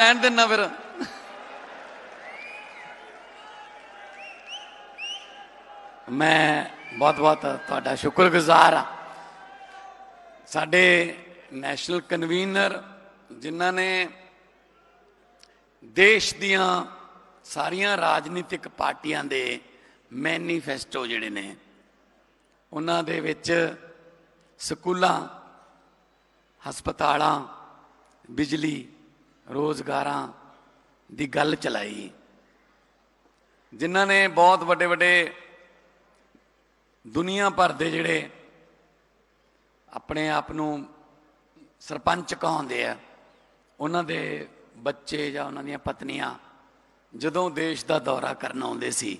ਲੈਣ ਦਿਨਾ ਫਿਰ। ਮੈਂ ਬਹੁਤ ਬਹੁਤ ਤੁਹਾਡਾ ਸ਼ੁਕਰਗੁਜ਼ਾਰ ਹਾਂ। ਸਾਡੇ ਨੈਸ਼ਨਲ ਕਨਵੀਨਰ ਜਿਨ੍ਹਾਂ ਨੇ ਦੇਸ਼ ਦੀਆਂ ਸਾਰੀਆਂ ਰਾਜਨੀਤਿਕ ਪਾਰਟੀਆਂ ਦੇ ਮੈਨੀਫੈਸਟੋ ਜਿਹੜੇ ਨੇ, ਉਹਨਾਂ ਦੇ ਵਿੱਚ ਸਕੂਲਾਂ, ਹਸਪਤਾਲਾਂ, ਬਿਜਲੀ ਰੋਜ਼ਗਾਰਾਂ ਦੀ ਗੱਲ ਚਲਾਈ। ਜਿਨ੍ਹਾਂ ਨੇ ਬਹੁਤ ਵੱਡੇ ਵੱਡੇ ਦੁਨੀਆ ਭਰ ਦੇ ਜਿਹੜੇ ਆਪਣੇ ਆਪ ਨੂੰ ਸਰਪੰਚ ਕਹਾਉਂਦੇ ਆ, ਉਹਨਾਂ ਦੇ ਬੱਚੇ ਜਾਂ ਉਹਨਾਂ ਦੀਆਂ ਪਤਨੀਆਂ ਜਦੋਂ ਦੇਸ਼ ਦਾ ਦੌਰਾ ਕਰਨ ਆਉਂਦੇ ਸੀ,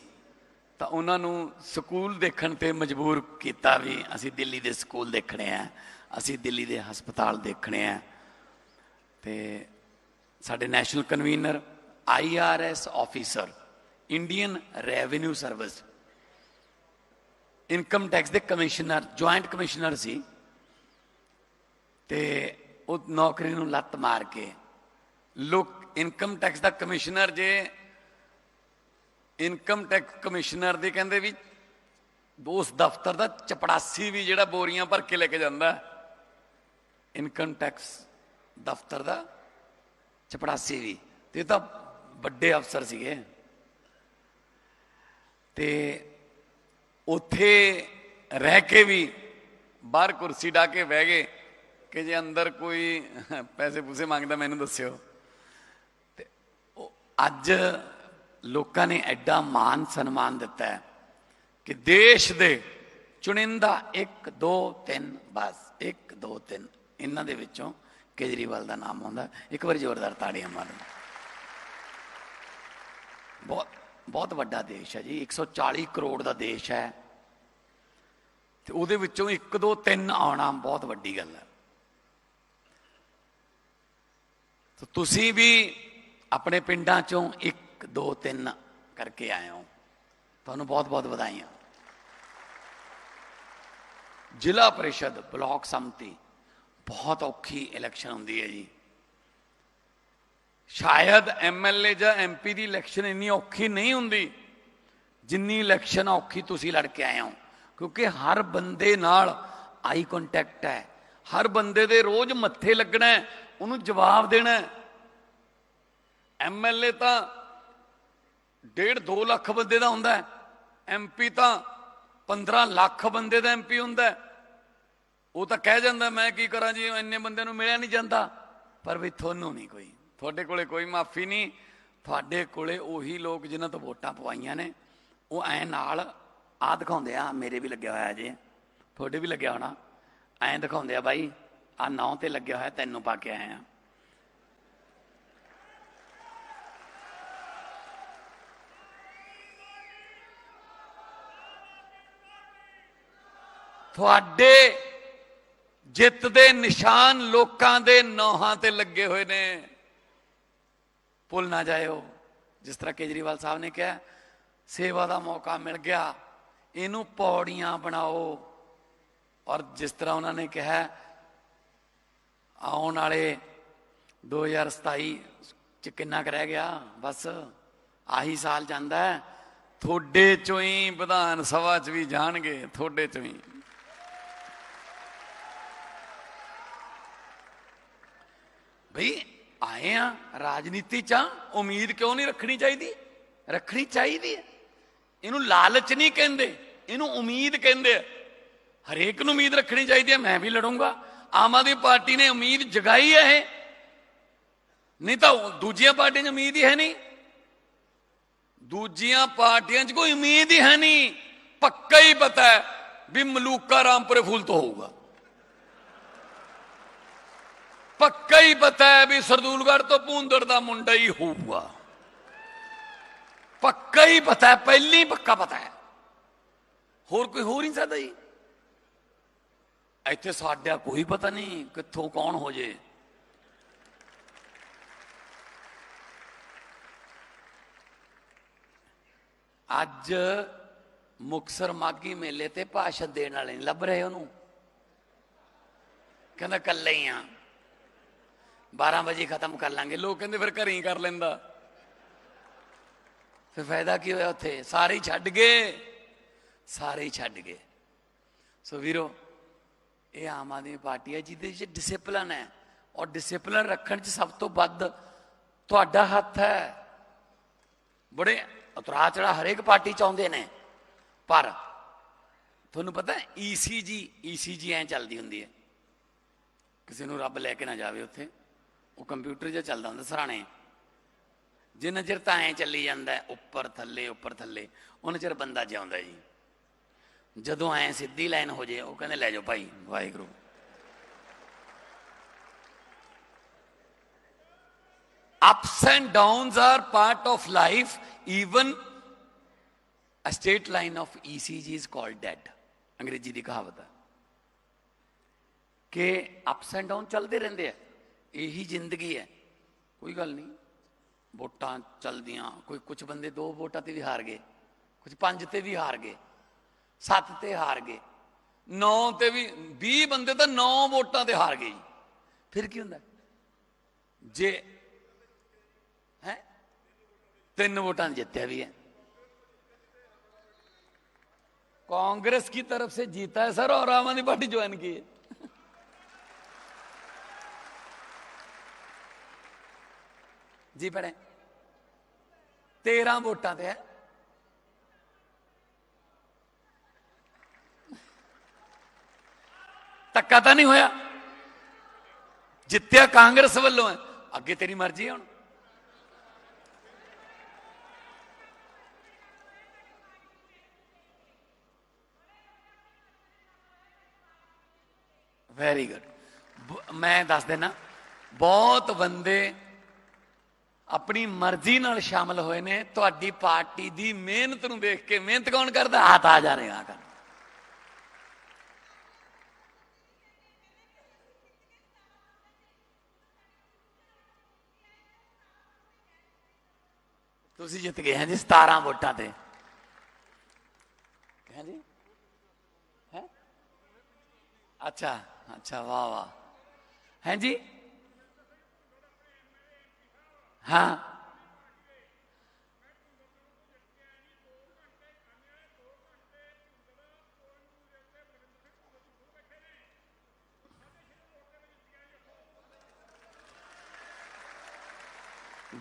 ਤਾਂ ਉਹਨਾਂ ਨੂੰ ਸਕੂਲ ਦੇਖਣ ਤੇ ਮਜਬੂਰ ਕੀਤਾ ਵੀ ਅਸੀਂ ਦਿੱਲੀ ਦੇ ਸਕੂਲ ਦੇਖਣੇ ਆ, ਅਸੀਂ ਦਿੱਲੀ ਦੇ ਹਸਪਤਾਲ ਦੇਖਣੇ ਆ। ਤੇ ਸਾਡੇ national convener IRS officer Indian revenue service income tax ਦੇ ਕਮਿਸ਼ਨਰ ਜੁਆਇੰਟ ਕਮਿਸ਼ਨਰ ਸੀ। ਤੇ ਉਹ ਨੌਕਰੀ ਨੂੰ ਲੱਤ ਮਾਰ ਕੇ ਲੋਕ ਇਨਕਮ ਟੈਕਸ ਦਾ ਕਮਿਸ਼ਨਰ ਜੇ ਇਨਕਮ ਟੈਕਸ ਕਮਿਸ਼ਨਰ ਦੇ ਕਹਿੰਦੇ ਵੀ, ਉਸ ਦਫ਼ਤਰ ਦਾ ਚਪੜਾਸੀ ਵੀ ਜਿਹੜਾ ਬੋਰੀਆਂ ਭਰ ਕੇ ਲੈ ਕੇ ਜਾਂਦਾ ਇਨਕਮ ਟੈਕਸ ਦਫ਼ਤਰ ਦਾ ਚਪੜਾਸੀ ਵੀ, ਤੇ ਇਹ ਤਾਂ ਵੱਡੇ ਅਫਸਰ ਸੀਗੇ। ਤੇ ਉੱਥੇ ਰਹਿ ਕੇ ਵੀ ਬਾਹਰ ਕੁਰਸੀ ਢਾ ਕੇ ਬਹਿ ਗਏ ਕਿ ਜੇ ਅੰਦਰ ਕੋਈ ਪੈਸੇ ਪੂਸੇ ਮੰਗਦਾ ਮੈਨੂੰ ਦੱਸਿਓ। ਤੇ ਅੱਜ ਲੋਕਾਂ ਨੇ ਐਡਾ ਮਾਨ ਸਨਮਾਨ ਦਿੱਤਾ ਹੈ ਕਿ ਦੇਸ਼ ਦੇ ਚੁਣਿੰਦਾ 1 2 3 ਬਸ 1 2 3 ਇਹਨਾਂ ਦੇ ਵਿੱਚੋਂ ਕੇਜਰੀਵਾਲ ਦਾ ਨਾਮ ਆਉਂਦਾ। ਇੱਕ ਵਾਰੀ ਜ਼ੋਰਦਾਰ ਤਾੜੀਆਂ ਮਾਰੋ। ਬਹੁਤ ਬਹੁਤ ਵੱਡਾ ਦੇਸ਼ ਹੈ ਜੀ। 140 ਕਰੋੜ ਦਾ ਦੇਸ਼ ਹੈ। ਤੇ ਉਹਦੇ ਵਿੱਚੋਂ 1 2 3 ਆਉਣਾ ਬਹੁਤ ਵੱਡੀ ਗੱਲ ਹੈ। ਤਾਂ ਤੁਸੀਂ ਵੀ ਆਪਣੇ ਪਿੰਡਾਂ ਚੋਂ 1 2 3 ਕਰਕੇ ਆਏ ਹੋ। ਤੁਹਾਨੂੰ ਬਹੁਤ ਬਹੁਤ ਵਧਾਈਆਂ। ਜ਼ਿਲ੍ਹਾ ਪਰਿਸ਼ਦ ਬਲਾਕ ਸੰਮਤੀ ਬਹੁਤ ਔਖੀ ਇਲੈਕਸ਼ਨ ਹੁੰਦੀ ਹੈ ਜੀ। ਸ਼ਾਇਦ ਐਮਐਲਏ ਜਾਂ ਐਮਪੀ ਦੀ ਇਲੈਕਸ਼ਨ ਇੰਨੀ ਔਖੀ ਨਹੀਂ ਹੁੰਦੀ, ਜਿੰਨੀ ਇਲੈਕਸ਼ਨ ਔਖੀ ਤੁਸੀਂ ਲੜ ਕੇ ਆਏ ਹੋ। ਕਿਉਂਕਿ ਹਰ ਬੰਦੇ ਨਾਲ ਆਈ ਕੰਟੈਕਟ ਹੈ। ਹਰ ਬੰਦੇ ਦੇ ਰੋਜ਼ ਮੱਥੇ ਲੱਗਣਾ ਉਹਨੂੰ ਜਵਾਬ ਦੇਣਾ ਐਮਐਲਏ ਤਾਂ ਡੇਢ 2 ਲੱਖ ਬੰਦੇ ਦਾ ਹੁੰਦਾ ਹੈ ਐਮਪੀ ਤਾਂ 15 ਲੱਖ ਬੰਦੇ ਦਾ ਐਮਪੀ ਹੁੰਦਾ ਹੈ। ਉਹ ਤਾਂ ਕਹਿ ਜਾਂਦਾ, ਮੈਂ ਕੀ ਕਰਾਂ ਜੀ, ਇੰਨੇ ਬੰਦਿਆਂ ਨੂੰ ਮਿਲਿਆ ਨਹੀਂ ਜਾਂਦਾ। ਪਰ ਵੀ ਤੁਹਾਨੂੰ ਨਹੀਂ ਕੋਈ। ਤੁਹਾਡੇ ਕੋਲੇ ਕੋਈ ਮਾਫੀ ਨਹੀਂ। ਤੁਹਾਡੇ ਕੋਲੇ ਉਹੀ ਲੋਕ ਜਿਨ੍ਹਾਂ ਤੋਂ ਵੋਟਾਂ ਪਵਾਈਆਂ ਨੇ। ਉਹ ਐ ਨਾਲ ਆ ਦਿਖਾਉਂਦੇ ਆ, ਮੇਰੇ ਵੀ ਲੱਗਿਆ ਹੋਇਆ ਜੇ। ਤੁਹਾਡੇ ਵੀ ਲੱਗਿਆ ਹੋਣਾ। ਐਂ ਦਿਖਾਉਂਦੇ ਆ ਬਾਈ, ਆ ਨੌ ਤੇ ਲੱਗਿਆ ਹੋਇਆ, ਤੈਨੂੰ ਪਾ ਕੇ ਆਏ ਆ। ਤੁਹਾਡੇ ਜਿੱਤ ਦੇ ਨਿਸ਼ਾਨ ਲੋਕਾਂ ਦੇ ਨੌਹਾਂ ਤੇ ਲੱਗੇ ਹੋਏ ਨੇ। ਭੁੱਲ ਨਾ ਜਾਇਓ। ਜਿਸ ਤਰ੍ਹਾਂ ਕੇਜਰੀਵਾਲ ਸਾਹਿਬ ਨੇ ਕਿਹਾ, ਸੇਵਾ ਦਾ ਮੌਕਾ ਮਿਲ ਗਿਆ, ਇਹਨੂੰ ਪੌੜੀਆਂ ਬਣਾਓ। ਔਰ ਜਿਸ ਤਰ੍ਹਾਂ ਉਹਨਾਂ ਨੇ ਕਿਹਾ, ਆਉਣ ਵਾਲੇ 2027 ਚ ਕਿੰਨਾ ਕੁ ਰਹਿ ਗਿਆ? ਬਸ ਆਹੀ ਸਾਲ ਜਾਂਦਾ ਹੈ। ਤੁਹਾਡੇ ਚੋਂ ਹੀ ਵਿਧਾਨ ਸਭਾ ਚ ਵੀ ਜਾਣਗੇ, ਤੁਹਾਡੇ ਚੋਂ ਹੀ। ਭਈ ਆਏ ਆ ਰਾਜਨੀਤੀ ਚ ਆ, ਉਮੀਦ ਕਿਉਂ ਨਹੀਂ ਰੱਖਣੀ ਚਾਹੀਦੀ? ਰੱਖਣੀ ਚਾਹੀਦੀ ਹੈ। ਇਹਨੂੰ ਲਾਲਚ ਨਹੀਂ ਕਹਿੰਦੇ ਇਹਨੂੰ ਉਮੀਦ ਕਹਿੰਦੇ ਆ। ਹਰੇਕ ਨੂੰ ਉਮੀਦ ਰੱਖਣੀ ਚਾਹੀਦੀ ਹੈ ਮੈਂ ਵੀ ਲੜੂੰਗਾ। ਆਮ ਆਦਮੀ ਪਾਰਟੀ ਨੇ ਉਮੀਦ ਜਗਾਈ ਹੈ ਇਹ। ਨਹੀਂ ਤਾਂ ਦੂਜੀਆਂ ਪਾਰਟੀਆਂ 'ਚ ਉਮੀਦ ਹੀ ਹੈ ਨਹੀਂ। ਦੂਜੀਆਂ ਪਾਰਟੀਆਂ 'ਚ ਕੋਈ ਉਮੀਦ ਹੀ ਹੈ ਨਹੀਂ। ਪੱਕਾ ਹੀ ਪਤਾ ਹੈ ਵੀ ਮਲੂਕਾ ਰਾਮਪੁਰੇ ਫੂਲ ਤੋਂ ਹੋਊਗਾ। ਪੱਕਾ ਹੀ ਪਤਾ ਹੈ ਵੀ ਸਰਦੂਲਗੜ੍ਹ ਤੋਂ ਪੂੰਦੜ ਦਾ ਮੁੰਡਾ ਹੀ ਹੋਊਗਾ। ਪੱਕਾ ਹੀ ਪਤਾ ਹੈ, ਪਹਿਲੀ ਪੱਕਾ ਪਤਾ ਹੈ। ਹੋਰ ਕੋਈ ਹੋਰ ਨਹੀਂ ਸਕਦਾ ਜੀ। ਇੱਥੇ ਸਾਡਾ ਕੋਈ ਪਤਾ ਨਹੀਂ ਕਿੱਥੋਂ ਕੌਣ ਹੋ ਜੇ। ਅੱਜ ਮੁਕਸਰ ਮਾਗੀ ਮੇਲੇ ਤੇ ਭਾਸ਼ਣ ਦੇਣ ਵਾਲੇ ਨਹੀਂ ਲੱਭ ਰਹੇ ਉਹਨੂੰ? ਕਹਿੰਦਾ ਕੱਲੇ ਹੀ ਆ। 12 ਵਜੇ ਖਤਮ ਕਰ ਲਾਂਗੇ। ਲੋਕ ਕਹਿੰਦੇ, ਫਿਰ ਘਰੇ ਹੀ ਕਰ ਲੈਂਦਾ। ਫਿਰ ਫਾਇਦਾ ਕੀ ਹੋਇਆ ਉੱਥੇ? ਸਾਰੇ ਹੀ ਛੱਡ ਗਏ। ਸਾਰੇ ਹੀ ਛੱਡ ਗਏ। ਸੋ ਵੀਰੋ, ਇਹ ਆਮ ਆਦਮੀ ਪਾਰਟੀ ਹੈ, ਜਿਹਦੇ ਵਿੱਚ ਡਿਸਪਲਿਨ ਹੈ। ਔਰ ਡਿਸਪਲਿਨ ਰੱਖਣ 'ਚ ਸਭ ਤੋਂ ਵੱਧ ਤੁਹਾਡਾ ਹੱਥ ਹੈ। ਬੜੇ ਉਤਰਾ ਚੜਾ ਹਰੇਕ ਪਾਰਟੀ ਚਾਹੁੰਦੇ ਨੇ। ਪਰ ਤੁਹਾਨੂੰ ਪਤਾ ਹੈ ਈਸੀਜੀ ਈਸੀਜੀ ਐ ਚੱਲਦੀ ਹੁੰਦੀ ਹੈ। ਕਿਸੇ ਨੂੰ ਰੱਬ ਲੈ ਕੇ ਨਾ ਜਾਵੇ ਉੱਥੇ। ਉਹ ਕੰਪਿਊਟਰ ਜਿਹਾ ਚੱਲਦਾ ਹੁੰਦਾ ਸਰਾਣੇ। ਜਿੰਨਾ ਚਿਰ ਤਾਂ ਐ ਚੱਲੀ ਜਾਂਦਾ ਉੱਪਰ ਥੱਲੇ ਉੱਪਰ ਥੱਲੇ, ਉਹਨਾਂ ਚਿਰ ਬੰਦਾ ਜਿਉਂਦਾ ਜੀ। ਜਦੋਂ ਐ ਸਿੱਧੀ ਲਾਈਨ ਹੋ ਜੇ, ਉਹ ਕਹਿੰਦੇ, ਲੈ ਜਾਓ ਭਾਈ, Waheguru. Ups and downs are part of life, even a straight line of ecg is called dead. ਅੰਗਰੇਜ਼ੀ ਦੀ ਕਹਾਵਤ ਹੈ। ਕਿ ਅਪਸ ਐਂਡ ਡਾਊਨ ਚੱਲਦੇ ਰਹਿੰਦੇ ਆ। ਇਹੀ ਜ਼ਿੰਦਗੀ ਹੈ ਕੋਈ ਗੱਲ ਨਹੀਂ ਵੋਟਾਂ ਚੱਲਦੀਆਂ ਕੋਈ ਕੁਝ ਬੰਦੇ ਦੋ ਵੋਟਾਂ ਤੇ ਵੀ ਹਾਰ ਗਏ ਕੁਝ ਪੰਜ ਤੇ ਵੀ ਹਾਰ ਗਏ ਸੱਤ ਤੇ ਹਾਰ ਗਏ ਨੌ ਤੇ ਵੀ 20 ਬੰਦੇ ਤਾਂ ਨੌ ਵੋਟਾਂ ਤੇ ਹਾਰ ਗਏ ਜੀ ਫਿਰ ਕੀ ਹੁੰਦਾ ਜੇ ਹੈ ਤਿੰਨ ਵੋਟਾਂ ਜਿੱਤਿਆ भी है कांग्रेस की तरफ से जीता है सर और आम आदमी पार्टी ज्वाइन की है ਜੀ ਭੈਣੇ। 13 ਵੋਟਾਂ ਤੇ ਹੈ। ਧੱਕਾ ਤਾਂ ਨਹੀਂ ਹੋਇਆ। ਜਿੱਤਿਆ ਕਾਂਗਰਸ ਵੱਲੋਂ ਹੈ। ਅੱਗੇ ਤੇਰੀ ਮਰਜ਼ੀ ਹੈ ਹੁਣ। ਵੈਰੀ ਗੁੱਡ ਮੈਂ ਦੱਸ ਦੇਣਾ ਬਹੁਤ ਬੰਦੇ ਆਪਣੀ ਮਰਜ਼ੀ ਨਾਲ ਸ਼ਾਮਲ ਹੋਏ ਨੇ, ਤੁਹਾਡੀ ਪਾਰਟੀ ਦੀ ਮਿਹਨਤ ਨੂੰ ਦੇਖ ਕੇ ਮਿਹਨਤ ਕੌਣ ਕਰਦਾ? ਹੱਥ ਆ ਜਾ ਰਿਹਾ ਕਰ ਤੁਸੀਂ ਜਿੱਤ ਗਏ ਹਾਂ ਜੀ 17 ਵੋਟਾਂ ਤੇ। ਹਾਂ ਜੀ? ਹੈ? ਅੱਛਾ ਅੱਛਾ, ਵਾਹ ਵਾਹ। हैं जी ਹਾਂ।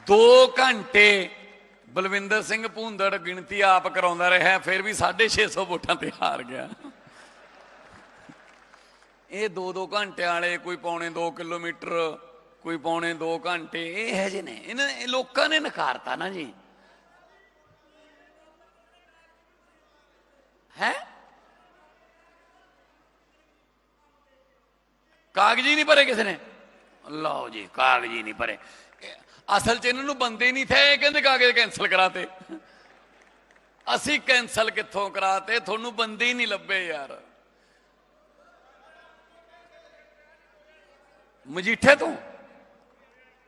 ਦੋ ਘੰਟੇ ਬਲਵਿੰਦਰ ਸਿੰਘ ਭੂੰਦੜ ਗਿਣਤੀ ਆਪ ਕਰਾਉਂਦਾ ਰਿਹਾ, ਫਿਰ ਵੀ 650 ਵੋਟਾਂ ਤੇ ਹਾਰ ਗਿਆ। ਇਹ 2-2 ਘੰਟਿਆਂ ਵਾਲੇ ਕੋਈ ਪੌਣੇ 2 ਕਿਲੋਮੀਟਰ ਕੋਈ ਪੌਣੇ 2 ਘੰਟੇ, ਇਹ ਹੈ ਜੇ ਨੇ। ਇਹਨਾਂ ਇਹ ਲੋਕਾਂ ਨੇ ਨਕਾਰਤਾ ਨਾ ਜੀ। ਹੈ? ਕਾਗਜ਼ੀ ਨਹੀਂ ਭਰੇ ਕਿਸੇ ਨੇ। ਲਓ ਜੀ, ਕਾਗਜ਼ੀ ਨਹੀਂ ਭਰੇ। ਅਸਲ 'ਚ ਇਹਨਾਂ ਨੂੰ ਬੰਦੇ ਨਹੀਂ ਥੇ ਇਹ ਕਹਿੰਦੇ ਕਾਗਜ਼ ਕੈਨਸਲ ਕਰਾਤੇ। ਅਸੀਂ ਕੈਨਸਲ ਕਿੱਥੋਂ ਕਰਾਤੇ? ਤੁਹਾਨੂੰ ਬੰਦੇ ਹੀ ਨਹੀਂ ਲੱਭੇ ਯਾਰ। ਮਜੀਠੇ ਤੋਂ?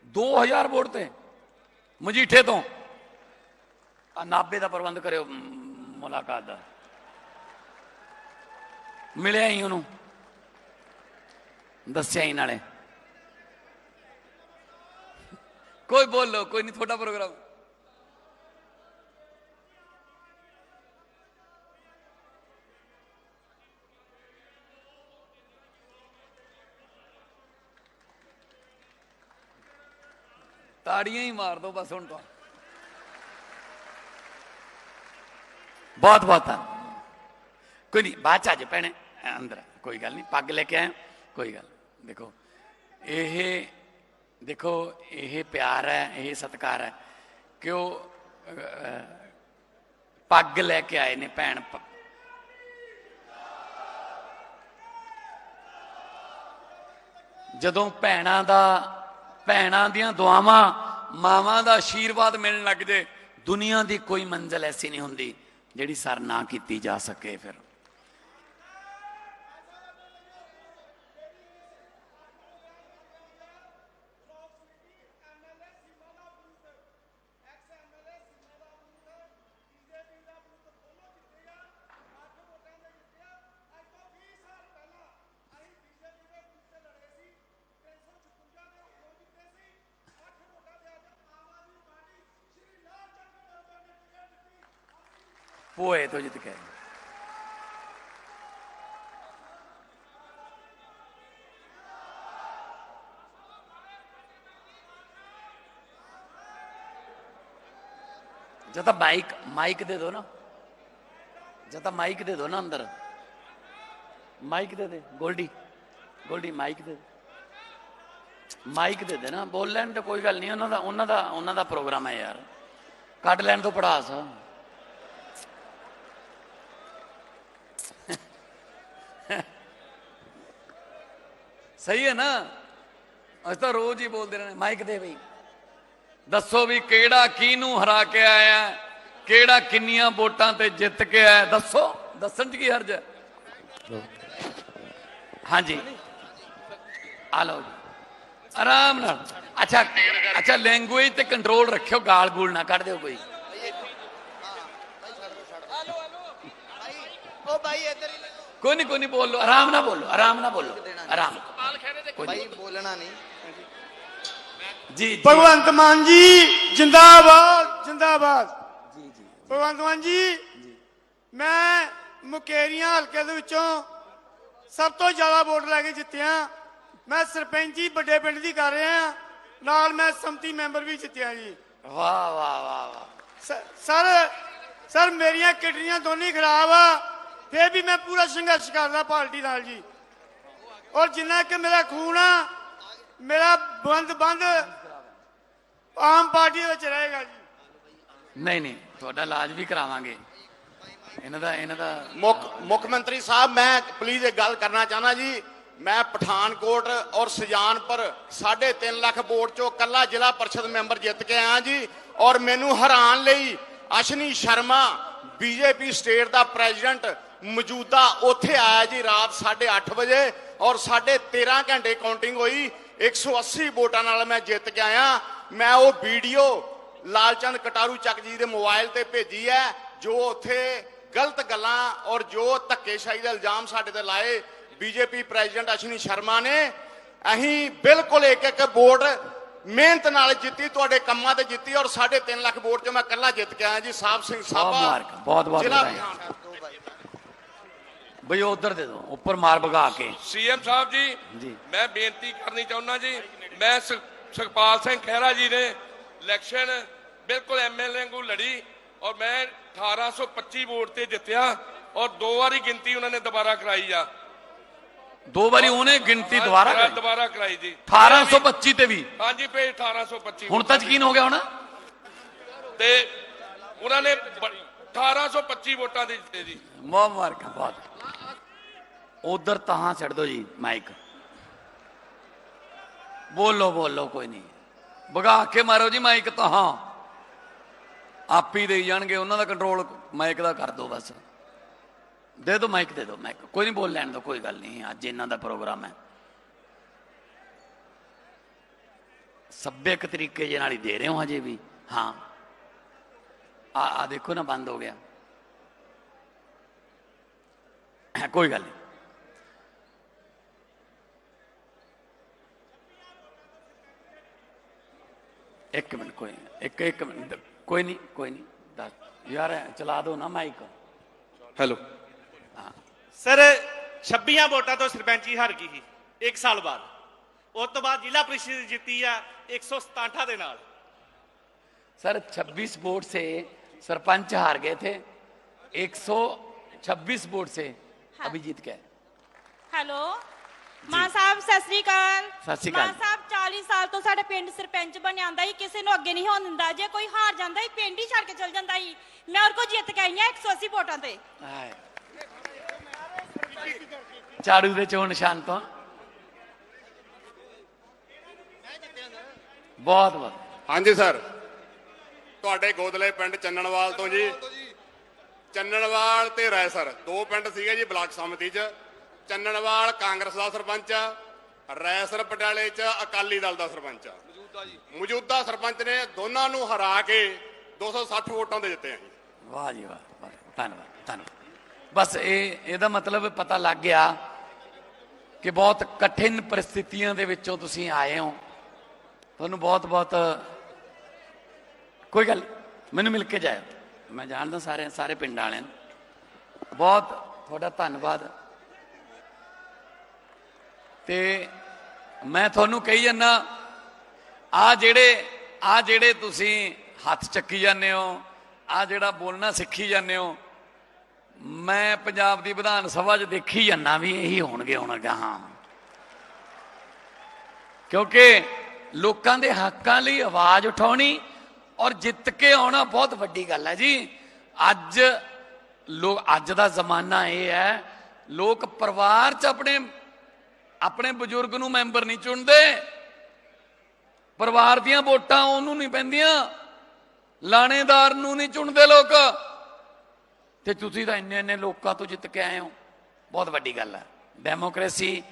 2000 ਵੋਟ ਤੇ, ਮਜੀਠੇ ਤੋਂ। ਆ ਨਾਬੇ ਦਾ ਪ੍ਰਬੰਧ ਕਰਿਓ ਮੁਲਾਕਾਤ ਦਾ। ਮਿਲਿਆ ਹੀ ਉਹਨੂੰ। ਦੱਸਿਆ ਹੀ ਨਾਲੇ। ਕੋਈ ਬੋਲੋ, ਕੋਈ ਨਹੀਂ, ਤੁਹਾਡਾ ਪ੍ਰੋਗਰਾਮ। ਤਾੜੀਆਂ ਹੀ ਮਾਰ ਦੋ ਬਸ ਹੁਣ ਤਾਂ। ਬਹੁਤ ਬਹੁਤ ਕੋਈ ਨਹੀਂ, ਬਾਅਦ ਚ ਅੱਜ ਪੈਣੇ ਅੰਦਰ ਕੋਈ ਗੱਲ ਨਹੀਂ, ਪੱਗ ਲੈ ਕੇ ਆਏ ਕੋਈ ਗੱਲ ਦੇਖੋ, ਇਹ ਦੇਖੋ, ਇਹ ਪਿਆਰ ਹੈ, ਇਹ ਸਤਿਕਾਰ ਹੈ। ਕਿ ਉਹ ਪੱਗ ਲੈ ਕੇ ਆਏ ਨੇ ਭੈਣ ਜਦੋਂ ਭੈਣਾਂ ਦਾ, ਭੈਣਾਂ ਦੀਆਂ ਦੁਆਵਾਂ ਮਾਵਾਂ ਦਾ ਆਸ਼ੀਰਵਾਦ ਮਿਲਣ ਲੱਗ ਜੇ, ਦੁਨੀਆ ਦੀ ਕੋਈ ਮੰਜ਼ਲ ਐਸੀ ਨਹੀਂ ਹੁੰਦੀ ਜਿਹੜੀ ਸਰ ਨਾ ਕੀਤੀ ਜਾ ਸਕੇ ਫਿਰ। ਪੋਏ ਤੋਂ ਜਿੱਤ ਕੇ ਆਏ। ਜਦ ਤਾਂ ਮਾਈਕ ਮਾਈਕ ਦੇ ਦੋ ਨਾ ਜਦ ਤਾਂ ਮਾਈਕ ਦੇ ਦੋ ਨਾ ਅੰਦਰ ਮਾਈਕ ਦੇ ਦੇ ਗੋਲਡੀ ਗੋਲਡੀ ਮਾਈਕ ਦੇ ਦੇ। ਮਾਈਕ ਦੇ ਦੇ ਨਾ ਬੋਲ ਲੈਣ ਤੇ ਕੋਈ ਗੱਲ ਨਹੀਂ ਉਹਨਾਂ ਦਾ ਉਹਨਾਂ ਦਾ ਉਹਨਾਂ ਦਾ ਪ੍ਰੋਗਰਾਮ ਹੈ ਯਾਰ ਕੱਢ ਲੈਣ ਤੋਂ ਪੜਾਸ ਸਹੀ ਹੈ ਨਾ? ਅਸੀਂ ਤਾਂ ਰੋਜ਼ ਹੀ ਬੋਲਦੇ ਰਹਿੰਦੇ ਮਾਈਕ ਦੇ ਬਈ। ਦੱਸੋ ਵੀ ਕਿਹੜਾ ਕਿਹਨੂੰ ਹਰਾ ਕੇ ਆਇਆ? ਕਿਹੜਾ ਕਿੰਨੀਆਂ ਵੋਟਾਂ ਤੇ ਜਿੱਤ ਕੇ ਆਇਆ ਦੱਸੋ ਦੱਸਣ ਚ ਕੀ ਹਰਜ ਹੈ? ਹਾਂਜੀ। ਆ ਲਓ। ਆਰਾਮ ਨਾਲ। ਅੱਛਾ ਅੱਛਾ ਲੈਂਗੁਏਜ ਤੇ ਕੰਟਰੋਲ ਰੱਖਿਓ ਗਾਲ ਗੂਲ ਨਾ ਕੱਢ ਦਿਓ ਕੋਈ। ਕੋਈ ਨਹੀਂ ਕੋਈ ਨਹੀਂ ਬੋਲੋ ਆਰਾਮ ਨਾਲ ਬੋਲੋ ਆਰਾਮ ਨਾਲ ਬੋਲੋ। ਆਰਾਮ। ਨਹੀਂ। ਬੋਲਣਾ ਨਹੀਂ। ਜੀ ਜੀ। ਭਗਵੰਤ ਮਾਨ ਜੀ ਜਿੰਦਾਬਾਦ ਜਿੰਦਾਬਾਦ। ਜੀ ਜੀ ਭਗਵੰਤ ਮਾਨ ਜੀ ਮੈਂ ਮੁਕੇਰੀਆਂ ਹਲਕੇ ਦੇ ਵਿੱਚੋਂ ਸਭ ਤੋਂ ਜ਼ਿਆਦਾ ਵੋਟ ਲੈ ਕੇ ਜਿੱਤਿਆ। ਮੈਂ ਸਰਪੰਚੀ ਵੱਡੇ ਪਿੰਡ ਦੀ ਕਰ ਰਿਹਾ ਨਾਲ ਮੈਂ ਸੰਮਤੀ ਮੈਂਬਰ ਵੀ ਜਿੱਤਿਆ ਜੀ। ਵਾਹ ਵਾਹ ਵਾਹ ਵਾਹ। ਸਰ ਸਰ ਮੇਰੀਆਂ ਕਿਡਨੀਆਂ ਦੋਨੇ ਖਰਾਬ ਆ। ਫੇਰ ਵੀ ਮੈਂ ਪੂਰਾ ਸੰਘਰਸ਼ ਕਰਦਾ ਪਾਰਟੀ ਨਾਲ ਜੀ। ਔਰ ਜਿੰਨਾ ਕਿ ਮੇਰਾ ਖੂਨ ਆ ਮੇਰਾ ਬੰਦ ਬੰਦ ਆਮ ਪਾਰਟੀ ਵਿੱਚ ਰਹੇਗਾ ਜੀ। ਨਹੀਂ ਨਹੀਂ ਤੁਹਾਡਾ ਇਲਾਜ ਵੀ ਕਰਾਵਾਂਗੇ। ਇਹਨਾਂ ਦਾ ਇਹਨਾਂ ਦਾ ਮੁੱਖ ਮੁੱਖ ਮੰਤਰੀ ਸਾਹਿਬ ਮੈਂ ਪਲੀਜ਼ ਇੱਕ ਗੱਲ ਕਰਨਾ ਚਾਹਨਾ ਜੀ। ਮੈਂ ਪਠਾਨਕੋਟ ਔਰ ਸੁਜਾਨਪੁਰ 3.5 ਲੱਖ ਵੋਟ ਚੋਂ ਕੱਲਾ ਜ਼ਿਲ੍ਹਾ ਪਰਿਸ਼ਦ ਮੈਂਬਰ ਜਿੱਤ ਕੇ ਆਇਆ ਜੀ। ਔਰ ਮੈਨੂੰ ਹਰਾਨ ਲਈ ਅਸ਼ਨੀ ਸ਼ਰਮਾ ਬੀਜੇਪੀ ਸਟੇਟ ਦਾ ਪ੍ਰੈਜ਼ੀਡੈਂਟ ਮੌਜੂਦਾ ਉੱਥੇ ਆਇਆ ਜੀ ਰਾਤ 8:30 ਵਜੇ। ਔਰ 13.5 ਘੰਟੇ ਕਾਊਂਟਿੰਗ ਹੋਈ 180 ਵੋਟਾਂ ਨਾਲ ਮੈਂ ਜਿੱਤ ਕੇ ਆਇਆ। ਮੈਂ ਉਹ ਵੀਡੀਓ ਲਾਲਚੰਦ ਕਟਾਰੂ ਚੱਕ ਜੀ ਦੇ ਮੋਬਾਈਲ ਤੇ ਭੇਜੀ ਹੈ ਜੋ ਉੱਥੇ ਗਲਤ ਗੱਲਾਂ ਔਰ ਜੋ ਧੱਕੇਸ਼ਾਹੀ ਦਾ ਇਲਜ਼ਾਮ ਸਾਡੇ ਤੇ ਲਾਏ। ਬੀਜੇਪੀ ਪ੍ਰੈਜ਼ੀਡੈਂਟ ਅਸ਼ਨੀ ਸ਼ਰਮਾ ਨੇ। ਅਸੀਂ ਬਿਲਕੁਲ ਇੱਕ ਇੱਕ ਵੋਟ ਮਿਹਨਤ ਨਾਲ ਜਿੱਤੀ ਤੁਹਾਡੇ ਕੰਮਾਂ ਤੇ ਜਿੱਤੀ ਔਰ 3.5 ਲੱਖ ਵੋਟ ਚੋਂ ਮੈਂ ਇਕੱਲਾ ਜਿੱਤ ਕੇ ਆਇਆ ਜੀ ਸਾਹਿਬ ਸਿੰਘ ਮੁਬਾਰਕ, ਬਹੁਤ ਬਹੁਤ ਜ਼ਿਲ੍ਹਾ ਬਈ ਉਧਰ ਦੇ ਦਿਓ ਉੱਪਰ ਮਾਰ ਭਗਾ ਕੇ। ਸੀਐਮ ਸਾਹਿਬ ਜੀ ਜੀ। ਮੈਂ ਬੇਨਤੀ ਕਰਨੀ ਚਾਹੁੰਦਾ ਜੀ ਮੈਂ ਸੁਖਪਾਲ ਸਿੰਘ ਖਹਿਰਾ ਜੀ ਨੇ ਇਲੈਕਸ਼ਨ ਬਿਲਕੁਲ ਐਮਐਲਏ ਵਾਂਗੂ ਲੜੀ ਔਰ ਮੈਂ 1825 ਵੋਟ ਤੇ ਜਿੱਤਿਆ ਔਰ ਦੋ ਵਾਰੀ ਗਿਣਤੀ ਉਹਨਾਂ ਨੇ ਦੁਬਾਰਾ ਕਰਾਈ ਆ। ਦੋ ਵਾਰੀ ਉਹਨੇ ਗਿਣਤੀ ਦੁਬਾਰਾ ਦੁਬਾਰਾ ਕਰਾਈ। ਜੀ। 1825 ਤੇ ਵੀ। ਹਾਂਜੀ ਭੇਜ 1825 ਹੁਣ ਤਾਂ ਯਕੀਨ ਹੋ ਗਿਆ ਹੋਣਾ? ਤੇ ਉਹਨਾਂ ਨੇ 1825 ਵੋਟਾਂ ਦੇ ਜਿੱਤੇ ਜੀ। ਬਹੁਤ ਮੁਬਾਰਕਾਂ ਬਹੁਤ ਉਧਰ ਤਹਾਂ ਛੱਡ ਦਿਓ ਜੀ ਮਾਈਕ ਬੋਲੋ ਬੋਲੋ, ਕੋਈ ਨਹੀਂ। ਭਗਾ ਕੇ ਮਾਰੋ ਜੀ ਮਾਈਕ ਤਹਾਂ। ਆਪ ਹੀ ਦੇਈ ਜਾਣਗੇ, ਉਹਨਾਂ ਦਾ ਕੰਟਰੋਲ ਮਾਈਕ ਦਾ ਕਰ ਦਿਓ ਬਸ। ਦੇ ਦਿਓ ਮਾਈਕ ਦੇ ਦਿਓ ਮਾਈਕ ਕੋਈ ਨਹੀਂ, ਬੋਲ ਲੈਣ ਦਿਓ, ਕੋਈ ਗੱਲ ਨਹੀਂ। ਅੱਜ ਇਹਨਾਂ ਦਾ ਪ੍ਰੋਗਰਾਮ ਹੈ। ਸੱਭਿਅਕ ਤਰੀਕੇ ਜੇ ਨਾਲ ਹੀ ਦੇ ਰਹੇ ਹੋ ਹਜੇ ਵੀ। ਹਾਂ। ਆ ਆ ਦੇਖੋ ਨਾ ਬੰਦ ਹੋ ਗਿਆ ਕੋਈ ਗੱਲ ਨਹੀਂ ਇੱਕ ਮਿੰਟ ਕੋਈ ਨਹੀਂ, ਇੱਕ ਇੱਕ ਮਿੰਟ ਕੋਈ ਨਹੀਂ ਕੋਈ ਨਹੀਂ ਦੱਸ ਯਾਰ ਚਲਾ ਦਿਓ ਨਾ ਮਾਈਕ ਹੈਲੋ ਸਰ 26 ਵੋਟਾਂ ਤੋਂ ਸਰਪੰਚੀ ਹਾਰ ਗਈ ਸੀ 1 ਸਾਲ ਬਾਅਦ ਉਸ ਤੋਂ ਬਾਅਦ ਜ਼ਿਲ੍ਹਾ ਪ੍ਰੀਸ਼ਦ ਜਿੱਤੀ ਆ 167 ਦੇ ਨਾਲ सर 26 वोट से सरपंच हार गए थे 126 वोट से अभी जीत गए ਹੈਲੋ ਮਾਨ ਸਾਹਿਬ ਸਤਿ ਸ੍ਰੀ ਅਕਾਲ ਸਤਿ ਸ੍ਰੀ ਅਕਾਲ। ਮਾਨ ਸਾਹਿਬ 40 ਸਾਲ ਤੋਂ ਸਾਡੇ ਪਿੰਡ ਸਰਪੰਚ ਬਣਿਆ ਆਂਦਾ ਸੀ ਕਿਸੇ ਨੂੰ ਅੱਗੇ ਨਹੀਂ ਹੋਣ ਦਿੰਦਾ ਜੇ ਕੋਈ ਹਾਰ ਜਾਂਦਾ ਸੀ ਪਿੰਡ ਹੀ ਛੱਡ ਕੇ ਚਲ ਜਾਂਦਾ ਸੀ ਮੈਂ ਉਹ ਕੋ ਜਿੱਤ ਕੇ ਆਈ ਹਾਂ 180 ਵੋਟਾਂ ਤੇ ਹਾਏ। ਝਾੜੂ ਦੇ ਚੋਣ ਨਿਸ਼ਾਨ ਤੋਂ ਬਹੁਤ ਬਹੁਤ ਹਾਂਜੀ ਸਰ ਤੁਹਾਡੇ ਗੋਦਲੇ ਪਿੰਡ ਚੰਨਣਵਾਲ ਤੋਂ ਜੀ। ਚੰਨਣਵਾਲ ਤੇ ਰਾਇਸਰ ਦੋ ਪਿੰਡ ਸੀਗੇ ਜੀ ਬਲਾਕ ਸਮਿਤੀ 'ਚ। ਚੰਨਣਵਾਲ ਕਾਂਗਰਸ ਦਾ ਸਰਪੰਚ ਆ ਰਾਇਸਰ ਪਟਿਆਲੇ 'ਚ ਅਕਾਲੀ ਦਲ ਦਾ ਸਰਪੰਚ। ਆ ਮੌਜੂਦਾ ਜੀ। ਮੌਜੂਦਾ ਸਰਪੰਚ ਨੇ ਦੋਨਾਂ ਨੂੰ ਹਰਾ ਕੇ 260 ਵੋਟਾਂ ਦੇ ਜਿੱਤੇ ਆ ਜੀ। ਵਾਹ ਜੀ ਵਾਹ ਵਾਹ। ਧੰਨਵਾਦ ਧੰਨਵਾਦ। ਬਸ ਇਹ ਇਹਦਾ ਮਤਲਬ ਪਤਾ ਲੱਗ ਗਿਆ ਕਿ ਬਹੁਤ ਕਠਿਨ ਪਰਿਸਥਿਤੀਆਂ ਦੇ ਵਿੱਚੋਂ ਤੁਸੀਂ ਆਏ ਹੋ। ਤੁਹਾਨੂੰ ਬਹੁਤ ਬਹੁਤ ਕੋਈ ਗੱਲ ਮੈਨੂੰ ਮਿਲ ਕੇ ਜਾਇਓ। ਮੈਂ ਜਾਣਦਾ ਸਾਰੇ ਸਾਰੇ ਪਿੰਡ ਵਾਲਿਆਂ ਨੂੰ। ਬਹੁਤ ਤੁਹਾਡਾ ਧੰਨਵਾਦ। ਤੇ ਮੈਂ ਤੁਹਾਨੂੰ ਕਹੀ ਜਾਂਦਾ, ਆ ਜਿਹੜੇ ਆ ਜਿਹੜੇ ਤੁਸੀਂ ਹੱਥ ਚੱਕੀ ਜਾਂਦੇ ਹੋ, ਆ ਜਿਹੜਾ ਬੋਲਣਾ ਸਿੱਖੀ ਜਾਂਦੇ ਹੋ, ਮੈਂ ਪੰਜਾਬ ਦੀ ਵਿਧਾਨ ਸਭਾ 'ਚ ਦੇਖੀ ਜਾਂਦਾ ਵੀ ਇਹੀ ਹੋਣਗੇ ਹੁਣ ਗਾਹਾਂ ਕਿਉਂਕਿ ਲੋਕਾਂ ਦੇ ਹੱਕਾਂ ਲਈ ਆਵਾਜ਼ ਉਠਾਉਣੀ ਔਰ ਜਿੱਤ ਕੇ ਆਉਣਾ ਬਹੁਤ ਵੱਡੀ ਗੱਲ ਹੈ ਜੀ। ਅੱਜ ਲੋਕ ਅੱਜ ਦਾ ਜ਼ਮਾਨਾ ਇਹ ਹੈ, ਲੋਕ ਪਰਿਵਾਰ 'ਚ ਆਪਣੇ ਆਪਣੇ ਬਜ਼ੁਰਗ ਨੂੰ ਮੈਂਬਰ ਨਹੀਂ ਚੁਣਦੇ। ਪਰਿਵਾਰ ਦੀਆਂ ਵੋਟਾਂ ਉਹਨੂੰ ਨਹੀਂ ਪੈਂਦੀਆਂ। ਲਾਣੇਦਾਰ ਨੂੰ ਨਹੀਂ ਚੁਣਦੇ ਲੋਕ। ਤੇ ਤੁਸੀਂ ਤਾਂ ਇੰਨੇ ਇੰਨੇ ਲੋਕਾਂ ਤੋਂ ਜਿੱਤ ਕੇ ਆਏ ਹੋ। ਬਹੁਤ ਵੱਡੀ ਗੱਲ ਹੈ। ਡੈਮੋਕ੍ਰੇਸੀ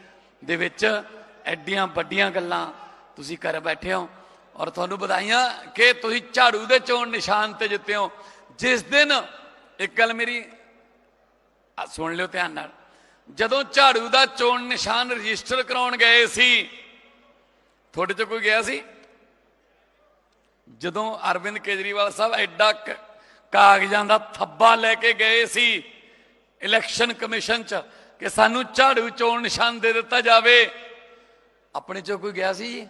ਦੇ ਵਿੱਚ ਐਡੀਆਂ ਵੱਡੀਆਂ ਗੱਲਾਂ ਤੁਸੀਂ ਕਰ ਬੈਠੇ ਹੋ। ਔਰ ਤੁਹਾਨੂੰ ਵਧਾਈਆਂ ਕਿ ਤੁਸੀਂ ਝਾੜੂ ਦੇ ਚੋਣ ਨਿਸ਼ਾਨ ਤੇ ਜਿੱਤੇ ਹੋ। ਜਿਸ ਦਿਨ ਇੱਕ ਗੱਲ ਮੇਰੀ ਸੁਣ ਲਿਓ ਧਿਆਨ ਨਾਲ। ਜਦੋਂ ਝਾੜੂ ਦਾ ਚੋਣ ਨਿਸ਼ਾਨ ਰਜਿਸਟਰ ਕਰਾਉਣ ਗਏ ਸੀ, ਤੁਹਾਡੇ ਚ ਕੋਈ ਗਿਆ ਸੀ? ਜਦੋਂ ਅਰਵਿੰਦ ਕੇਜਰੀਵਾਲ ਸਾਹਿਬ ਐਡਾ ਕਾਗਜ਼ਾਂ ਦਾ ਥੱਬਾ ਲੈ ਕੇ ਗਏ ਸੀ ਇਲੈਕਸ਼ਨ ਕਮਿਸ਼ਨ ਚ ਕਿ ਸਾਨੂੰ ਝਾੜੂ ਚੋਣ ਨਿਸ਼ਾਨ ਦੇ ਦਿੱਤਾ ਜਾਵੇ, ਆਪਣੇ ਚੋਂ ਕੋਈ ਗਿਆ ਸੀ ਜੀ?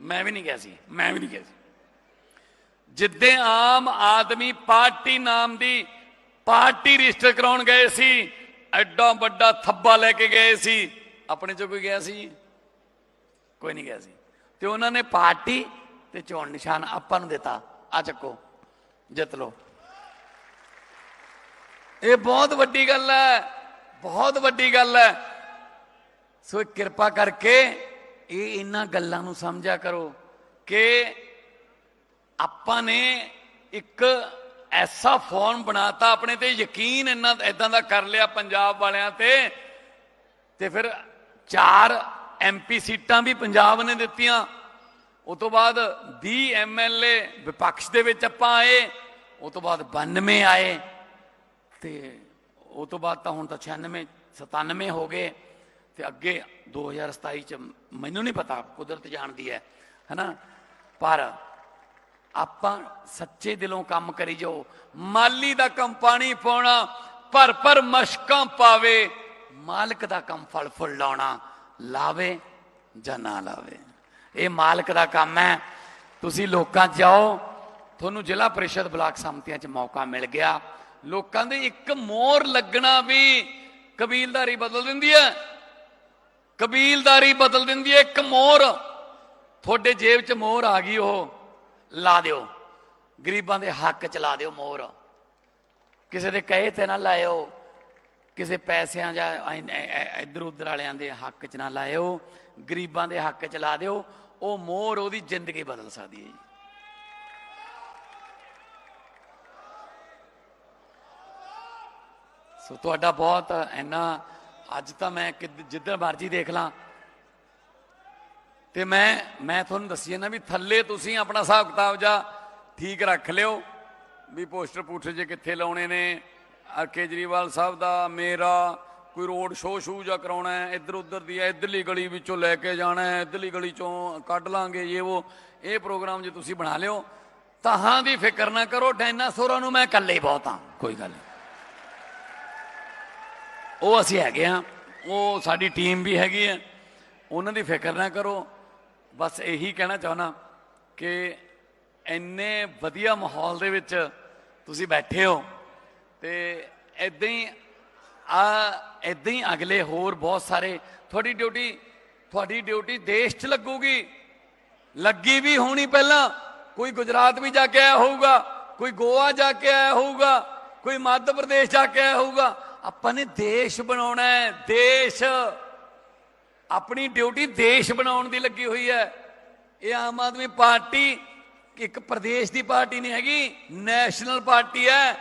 ਮੈਂ ਵੀ ਨਹੀਂ ਗਿਆ ਸੀ, ਮੈਂ ਵੀ ਨਹੀਂ ਗਿਆ ਸੀ। ਜਿੱਦੇ ਆਮ ਆਦਮੀ ਪਾਰਟੀ ਨਾਮ ਦੀ ਪਾਰਟੀ ਰਜਿਸਟਰ ਕਰਾਉਣ ਗਏ ਸੀ, ਐਡਾ ਵੱਡਾ ਥੱਬਾ ਲੈ ਕੇ ਗਏ ਸੀ, ਆਪਣੇ ਚੋਂ ਕੋਈ ਗਿਆ ਸੀ? ਕੋਈ ਨਹੀਂ ਗਿਆ ਸੀ। ਤੇ ਉਹਨਾਂ ਨੇ ਪਾਰਟੀ ਤੇ ਚੋਣ ਨਿਸ਼ਾਨ ਆਪਾਂ ਨੂੰ ਦਿੱਤਾ। ਆ ਚੱਕੋ, ਜਿੱਤ ਲਓ। ਇਹ ਬਹੁਤ ਵੱਡੀ ਗੱਲ ਹੈ, ਬਹੁਤ ਵੱਡੀ ਗੱਲ ਹੈ। ਸੋ ਕਿਰਪਾ ਕਰਕੇ ਇਹ ਇਹਨਾਂ ਗੱਲਾਂ ਨੂੰ ਸਮਝਿਆ ਕਰੋ ਕਿ ਆਪਾਂ ਨੇ ਇੱਕ ਐਸਾ ਫਾਰਮ ਬਣਾਤਾ ਆਪਣੇ ਤੇ ਯਕੀਨ ਇੰਨਾ ਇਦਾਂ ਦਾ ਕਰ ਲਿਆ ਪੰਜਾਬ ਵਾਲਿਆਂ ਤੇ ਤੇ ਫਿਰ ਚਾਰ ਐਮਪੀ ਸੀਟਾਂ ਵੀ ਪੰਜਾਬ ਨੇ ਦਿੱਤੀਆਂ। ਉਸ ਤੋਂ ਬਾਅਦ 20 ਐਮਐਲਏ ਵਿਪਕਸ਼ ਦੇ ਵਿੱਚ ਆਪਾਂ ਆਏ ਉਸ ਤੋਂ ਬਾਅਦ 92 ਆਏ, ਤੇ ਉਹ ਤੋਂ ਬਾਅਦ ਤਾਂ ਹੁਣ ਤਾਂ 96 97 ਹੋ ਗਏ। ਤੇ ਅੱਗੇ 2027 ਚ ਮੈਨੂੰ ਨਹੀਂ ਪਤਾ, ਕੁਦਰਤ ਜਾਣਦੀ ਹੈ, ਹੈਨਾ? ਪਰ ਆਪਾਂ ਸੱਚੇ ਦਿਲੋਂ ਕੰਮ ਕਰੀ ਜਾਓ, ਮਾਲੀ ਦਾ ਕੰਮ ਪਾਣੀ ਪਾਉਣਾ, ਭਰ ਭਰ ਮਸ਼ਕਾਂ ਪਾਵੇ, ਮਾਲਕ ਦਾ ਕੰਮ ਫਲ ਫੁੱਲ ਲਾਉਣਾ, ਲਾਵੇ ਜਾਂ ਨਾ ਲਾਵੇ? ਇਹ ਮਾਲਕ ਦਾ ਕੰਮ ਹੈ। ਤੁਸੀਂ ਲੋਕਾਂ ਜਾਓ, ਤੁਹਾਨੂੰ ਜ਼ਿਲ੍ਹਾ ਪ੍ਰੀਸ਼ਦ ਬਲਾਕ ਸੰਮਤੀਆਂ 'ਚ ਮੌਕਾ ਮਿਲ ਗਿਆ। ਲੋਕਾਂ ਦੇ ਇੱਕ ਮੋਹਰ ਲੱਗਣਾ ਵੀ ਕਬੀਲਦਾਰੀ ਬਦਲ ਦਿੰਦੀ ਹੈ। ਕਬੀਲਦਾਰੀ ਬਦਲ ਦਿੰਦੀ ਹੈ ਇੱਕ ਮੋਰ ਤੁਹਾਡੇ ਜੇਬ 'ਚ ਮੋਰ ਆ ਗਈ, ਉਹ ਲਾ ਦਿਓ। ਗਰੀਬਾਂ ਦੇ ਹੱਕ 'ਚ ਲਾ ਦਿਓ ਮੋਰ ਕਿਸੇ ਦੇ ਕਹੇ ਤੇ ਨਾ ਲਾਇਓ, ਕਿਸੇ ਪੈਸਿਆਂ ਜਾਂ ਇੱਧਰ ਉੱਧਰ ਵਾਲਿਆਂ ਦੇ ਹੱਕ 'ਚ ਨਾ ਲਾਇਓ, ਗਰੀਬਾਂ ਦੇ ਹੱਕ 'ਚ ਲਾ ਦਿਓ, ਉਹ ਮੋਹਰ ਉਹਦੀ ਜ਼ਿੰਦਗੀ ਬਦਲ ਸਕਦੀ ਹੈ ਜੀ। ਸੋ ਤੁਹਾਡਾ ਬਹੁਤ ਇੰਨਾ ਅੱਜ ਤਾਂ ਮੈਂ ਕਿੱਦ- ਜਿੱਧਰ ਮਰਜ਼ੀ ਦੇਖ ਲਾਂ। ਤੇ ਮੈਂ ਮੈਂ ਤੁਹਾਨੂੰ ਦੱਸੀ ਨਾ ਵੀ ਥੱਲੇ ਤੁਸੀਂ ਆਪਣਾ ਹਿਸਾਬ ਕਿਤਾਬ ਜਾ ਠੀਕ ਰੱਖ ਲਿਓ। ਵੀ ਪੋਸਟਰ ਪੂਠੇ ਜੇ ਕਿੱਥੇ ਲਾਉਣੇ ਨੇ ਕੇਜਰੀਵਾਲ ਸਾਹਿਬ ਦਾ ਮੇਰਾ, ਕੋਈ ਰੋਡ ਸ਼ੋਅ ਸ਼ੂ ਜਾਂ ਕਰਾਉਣਾ ਹੈ ਇੱਧਰ ਉੱਧਰ ਦੀ ਹੈ, ਇੱਧਰਲੀ ਗਲੀ ਵਿੱਚੋਂ ਲੈ ਕੇ ਜਾਣਾ ਹੈ, ਇੱਧਰਲੀ ਗਲੀ ਚੋਂ ਕੱਢ ਲਾਂਗੇ ਇਹ ਉਹ, ਇਹ ਪ੍ਰੋਗਰਾਮ ਜੇ ਤੁਸੀਂ ਬਣਾ ਲਿਓ ਤਾਹਾਂ ਦੀ ਫਿਕਰ ਨਾ ਕਰੋ, ਡਾਇਨਾਸੌਰਾਂ ਨੂੰ ਮੈਂ ਇਕੱਲੇ ਬਹੁਤ ਹਾਂ, ਕੋਈ ਗੱਲ ਨਹੀਂ ਉਹ ਅਸੀਂ ਹੈਗੇ ਆ ਉਹ ਸਾਡੀ ਟੀਮ ਵੀ ਹੈਗੀ ਹੈ, ਉਹਨਾਂ ਦੀ ਫਿਕਰ ਨਾ ਕਰੋ। ਬਸ ਇਹੀ ਕਹਿਣਾ ਚਾਹਣਾ ਕਿ ਇੰਨੇ ਵਧੀਆ ਮਾਹੌਲ ਦੇ ਵਿੱਚ ਤੁਸੀਂ ਬੈਠੇ ਹੋ ਤੇ ਇਦਾਂ ਹੀ ਆ ਇਦਾਂ ਹੀ ਅਗਲੇ ਹੋਰ ਬਹੁਤ ਸਾਰੇ, ਤੁਹਾਡੀ ਡਿਊਟੀ ਤੁਹਾਡੀ ਡਿਊਟੀ ਦੇਸ਼ 'ਚ ਲੱਗੂਗੀ। ਲੱਗੀ ਵੀ ਹੋਣੀ ਪਹਿਲਾਂ, ਕੋਈ ਗੁਜਰਾਤ ਵੀ ਜਾ ਕੇ ਆਇਆ ਹੋਊਗਾ, ਕੋਈ ਗੋਆ ਜਾ ਕੇ ਆਇਆ ਹੋਊਗਾ, ਕੋਈ ਮੱਧ ਪ੍ਰਦੇਸ਼ ਜਾ ਕੇ ਆਇਆ ਹੋਊਗਾ ਆਪਾਂ ਨੇ ਦੇਸ਼ ਬਣਾਉਣਾ ਹੈ, ਦੇਸ਼। ਆਪਣੀ ਡਿਊਟੀ ਦੇਸ਼ ਬਣਾਉਣ ਦੀ ਲੱਗੀ ਹੋਈ ਹੈ। ਇਹ ਆਮ ਆਦਮੀ ਪਾਰਟੀ, ਇੱਕ ਪ੍ਰਦੇਸ਼ ਦੀ ਪਾਰਟੀ ਨਹੀਂ ਹੈਗੀ, ਨੈਸ਼ਨਲ ਪਾਰਟੀ ਹੈ।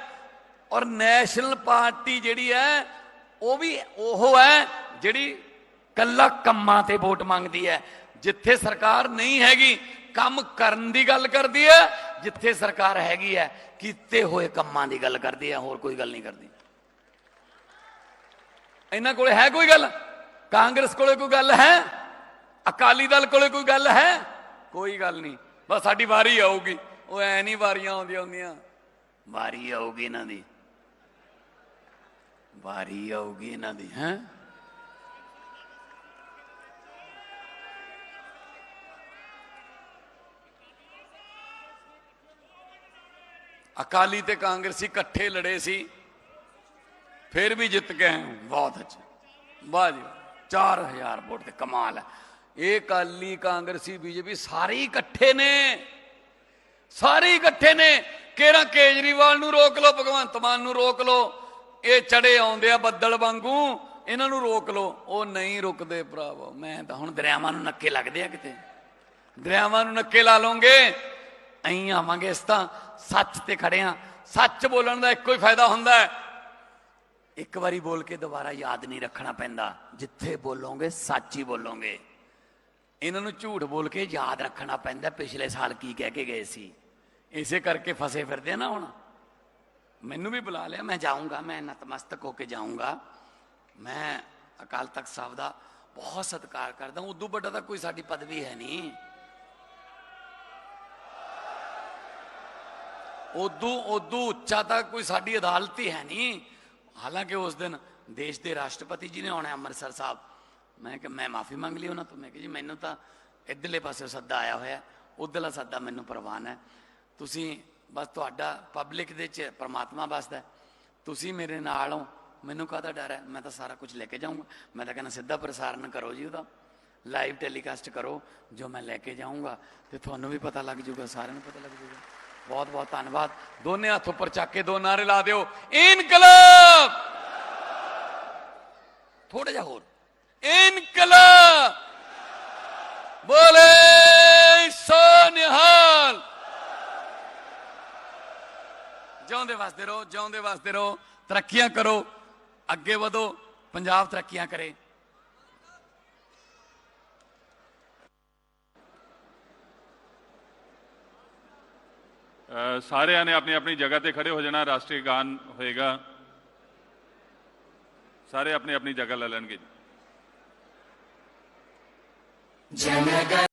ਔਰ ਨੈਸ਼ਨਲ ਪਾਰਟੀ ਜਿਹੜੀ ਹੈ, ਉਹ ਵੀ ਉਹ ਹੈ ਜਿਹੜੀ ਕੱਲਾ ਕੰਮਾਂ ਤੇ ਵੋਟ ਮੰਗਦੀ ਹੈ। ਜਿੱਥੇ ਸਰਕਾਰ ਨਹੀਂ ਹੈਗੀ, ਕੰਮ ਕਰਨ ਦੀ ਗੱਲ ਕਰਦੀ ਹੈ। ਜਿੱਥੇ ਸਰਕਾਰ ਹੈਗੀ ਹੈ, ਕੀਤੇ ਹੋਏ ਕੰਮਾਂ ਦੀ ਗੱਲ ਕਰਦੀ ਹੈ। ਹੋਰ ਕੋਈ ਗੱਲ ਨਹੀਂ ਕਰਦੀ। ਇਹਨਾਂ ਕੋਲੇ ਹੈ ਕੋਈ ਗੱਲ? ਕਾਂਗਰਸ ਕੋਲੇ ਕੋਈ ਗੱਲ ਹੈ? ਅਕਾਲੀ ਦਲ ਕੋਲੇ ਕੋਈ ਗੱਲ ਹੈ? ਕੋਈ ਗੱਲ ਨਹੀਂ। ਬਸ ਸਾਡੀ ਵਾਰੀ ਆਊਗੀ। ਉਹ ਐ ਨਹੀਂ ਵਾਰੀਆਂ ਆਉਂਦੀਆਂ ਹੁੰਦੀਆਂ। ਵਾਰੀ ਆਊਗੀ ਇਹਨਾਂ ਦੀ। ਵਾਰੀ ਆਊਗੀ ਇਹਨਾਂ ਦੀ, ਹੈ? ਅਕਾਲੀ ਤੇ ਕਾਂਗਰਸੀ ਇਕੱਠੇ ਲੜੇ ਸੀ। ਫਿਰ ਵੀ ਜਿੱਤ ਗਏ ਬਹੁਤ ਅੱਛਾ। ਵਾਹ ਜੀ 4000 ਵੋਟ ਤੇ ਕਮਾਲ ਹੈ। ਇਹ ਅਕਾਲੀ ਕਾਂਗਰਸੀ, ਬੀਜੇਪੀ ਸਾਰੇ ਇਕੱਠੇ ਨੇ। ਸਾਰੇ ਇਕੱਠੇ ਨੇ। ਕਿਹੜਾ ਕੇਜਰੀਵਾਲ ਨੂੰ ਰੋਕ ਲਓ, ਭਗਵੰਤ ਮਾਨ ਨੂੰ ਰੋਕ ਲਓ। ਇਹ ਚੜੇ ਆਉਂਦੇ ਆ ਬੱਦਲ ਵਾਂਗੂ। ਇਹਨਾਂ ਨੂੰ ਰੋਕ ਲਓ। ਉਹ ਨਹੀਂ ਰੁਕਦੇ ਭਰਾਵੋ। ਮੈਂ ਤਾਂ ਹੁਣ ਦਰਿਆਵਾਂ ਨੂੰ ਨੱਕੇ ਲੱਗਦੇ ਆ ਕਿਤੇ। ਦਰਿਆਵਾਂ ਨੂੰ ਨੱਕੇ ਲਾ ਲਓਗੇ। ਅਹੀਂ ਆਵਾਂਗੇ ਇਸ ਤਾਂ। ਸੱਚ ਤੇ ਖੜੇ ਆ। ਸੱਚ ਬੋਲਣ ਦਾ ਇੱਕੋ ਹੀ ਫਾਇਦਾ ਹੁੰਦਾ ਹੈ। ਇੱਕ ਵਾਰੀ ਬੋਲ ਕੇ ਦੁਬਾਰਾ ਯਾਦ ਨਹੀਂ ਰੱਖਣਾ ਪੈਂਦਾ। ਜਿੱਥੇ ਬੋਲੋਗੇ, ਸੱਚ ਹੀ ਬੋਲੋਗੇ। ਇਹਨਾਂ ਨੂੰ ਝੂਠ ਬੋਲ ਕੇ ਯਾਦ ਰੱਖਣਾ ਪੈਂਦਾ, ਪਿਛਲੇ ਸਾਲ ਕੀ ਕਹਿ ਕੇ ਗਏ ਸੀ। ਇਸੇ ਕਰਕੇ ਫਸੇ ਫਿਰਦੇ ਨਾ ਹੁਣ। ਮੈਨੂੰ ਵੀ ਬੁਲਾ ਲਿਆ, ਮੈਂ ਜਾਊਂਗਾ, ਮੈਂ ਨਤਮਸਤਕ ਹੋ ਕੇ ਜਾਊਂਗਾ। ਮੈਂ ਅਕਾਲ ਤਖਤ ਸਾਹਿਬ ਦਾ ਬਹੁਤ ਸਤਿਕਾਰ ਕਰਦਾ ਉਦੋਂ ਵੱਡਾ ਤਾਂ ਕੋਈ ਸਾਡੀ ਪਦਵੀ ਹੈ ਨਹੀਂ। ਉਦੋਂ ਉਦੋਂ ਉੱਚਾ ਤਾਂ ਕੋਈ ਸਾਡੀ ਅਦਾਲਤ ਹੀ ਹੈ ਨਹੀਂ। ਹਾਲਾਂਕਿ ਉਸ ਦਿਨ ਦੇਸ਼ ਦੇ ਰਾਸ਼ਟਰਪਤੀ ਜੀ ਨੇ ਆਉਣਾ ਅੰਮ੍ਰਿਤਸਰ ਸਾਹਿਬ। ਮੈਂ ਕਿ ਮੈਂ ਮਾਫੀ ਮੰਗ ਲਈ ਉਹਨਾਂ ਤੋਂ। ਮੈਂ ਕਿ ਜੀ, ਮੈਨੂੰ ਤਾਂ ਇੱਧਰਲੇ ਪਾਸੇ ਸੱਦਾ ਆਇਆ ਹੋਇਆ ਉਧਰਲਾ ਸੱਦਾ ਮੈਨੂੰ ਪ੍ਰਵਾਨ ਹੈ। ਤੁਸੀਂ ਬਸ ਤੁਹਾਡਾ ਪਬਲਿਕ ਦੇ ਚ ਪਰਮਾਤਮਾ ਵਸਦਾ ਤੁਸੀਂ ਮੇਰੇ ਨਾਲ ਹੋ। ਮੈਨੂੰ ਕਾਹਦਾ ਡਰ ਹੈ? ਮੈਂ ਤਾਂ ਸਾਰਾ ਕੁਝ ਲੈ ਕੇ ਜਾਊਂਗਾ। ਮੈਂ ਤਾਂ ਕਹਿੰਦਾ, ਸਿੱਧਾ ਪ੍ਰਸਾਰਣ ਕਰੋ ਜੀ ਉਹਦਾ। ਲਾਈਵ ਟੈਲੀਕਾਸਟ ਕਰੋ। ਜੋ ਮੈਂ ਲੈ ਕੇ ਜਾਊਂਗਾ ਤੇ ਤੁਹਾਨੂੰ ਵੀ ਪਤਾ ਲੱਗ ਜਾਊਗਾ, ਸਾਰਿਆਂ ਨੂੰ ਪਤਾ ਲੱਗ ਜਾਊਗਾ। ਬਹੁਤ ਬਹੁਤ ਧੰਨਵਾਦ। ਦੋਨੇ ਹੱਥ ਉੱਪਰ ਚੱਕ ਕੇ ਦੋ ਨਾਰੇ ਲਾ ਦਿਓ। ਇਨਕਲਾਬ! ਥੋੜਾ ਜਿਹਾ ਹੋਰ। ਇਨਕਲਾਬ! ਬੋਲੇ, ਸੋਨਿਹਾਲ! ਜਿਉਂਦੇ ਵਸਦੇ ਰਹੋ, ਜਿਉਂਦੇ ਵਸਦੇ ਰਹੋ। ਤਰੱਕੀਆਂ ਕਰੋ। ਅੱਗੇ ਵਧੋ। ਪੰਜਾਬ ਤਰੱਕੀਆਂ ਕਰੇ। ਸਾਰਿਆਂ ਨੇ ਆਪਣੀ ਆਪਣੀ ਜਗ੍ਹਾ ਤੇ ਖੜੇ ਹੋ ਜਾਣਾ, ਰਾਸ਼ਟਰੀ ਗਾਨ ਹੋਏਗਾ। ਸਾਰੇ ਆਪਣੀ ਆਪਣੀ ਜਗ੍ਹਾ ਲੈ ਲੈਣਗੇ। ਜੀ